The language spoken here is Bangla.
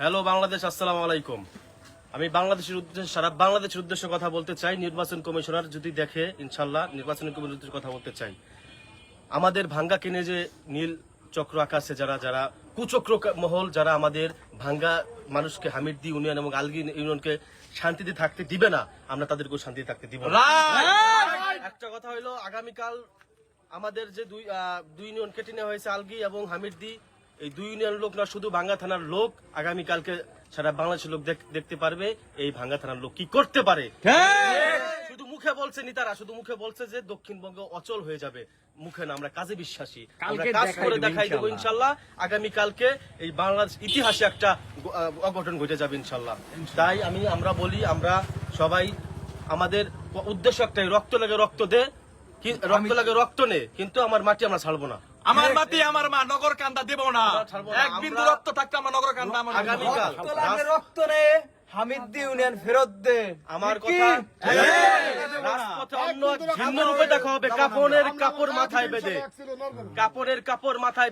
হ্যালো বাংলাদেশ আসসালামু আলাইকুম। আমি বাংলাদেশের উদ্দেশ্যে সারা বাংলাদেশের উদ্দেশ্যে কথা বলতে চাই নির্বাচন কমিশনার যদি দেখে ইনশাল্লাহ নির্বাচন কমিশনের কথা বলতে চাই। আমাদের ভাঙ্গা কিনে যে নীল চক্র আকাশে যারা যারা কুচক্র মহল যারা আমাদের ভাঙ্গা মানুষকে হামিদদি ইউনিয়ন এবং আলগি ইউনিয়নকে শান্তিতে থাকতে দিবে না আমরা তাদেরকেও শান্তিতে থাকতে দিব না। একটা কথা হলো আগামীকাল আমাদের যে দুই দুই ইউনিয়ন কেটে নেওয়া হয়েছে আলগি এবং হামিদদি এই দুই ইউনিয়ন লোক না শুধু ভাঙ্গা থানার লোক আগামীকালকে সারা বাংলাদেশের লোক দেখতে পারবে এই ভাঙ্গা থানার লোক কি করতে পারে। শুধু মুখে বলছে নিতারা শুধু মুখে বলছে যে দক্ষিণবঙ্গ অচল হয়ে যাবে। মুখে না আমরা কাজে বিশ্বাসী। আমরা কাজ করে দেখাই দেবো ইনশাল্লাহ আগামী কালকে এই বাংলাদেশ ইতিহাসে একটা অঘটন ঘটে যাবে ইনশাল্লাহ তাই আমি আমরা বলি আমরা সবাই আমাদের উদ্দেশ্য একটাই রক্ত লাগে রক্ত দে। রক্ত লাগে রক্ত নে কিন্তু আমার মাটি আমরা ছাড়বো না। আমার মাটি আমার মা নগর কান্দা দেব না। এক বিন্দু রক্ত থাকতে আমার নগর কান্দা আমার আগামীকাল। রক্ত রে নে হামিদ্দি ইউনিয়ন ফেরত দে। আমার কথা রাজপথে অন্য ভিন্ন রূপে দেখা হবে। কাপড়ের কাপড় মাথায় বেঁধে। কাপড়ের কাপড় মাথায়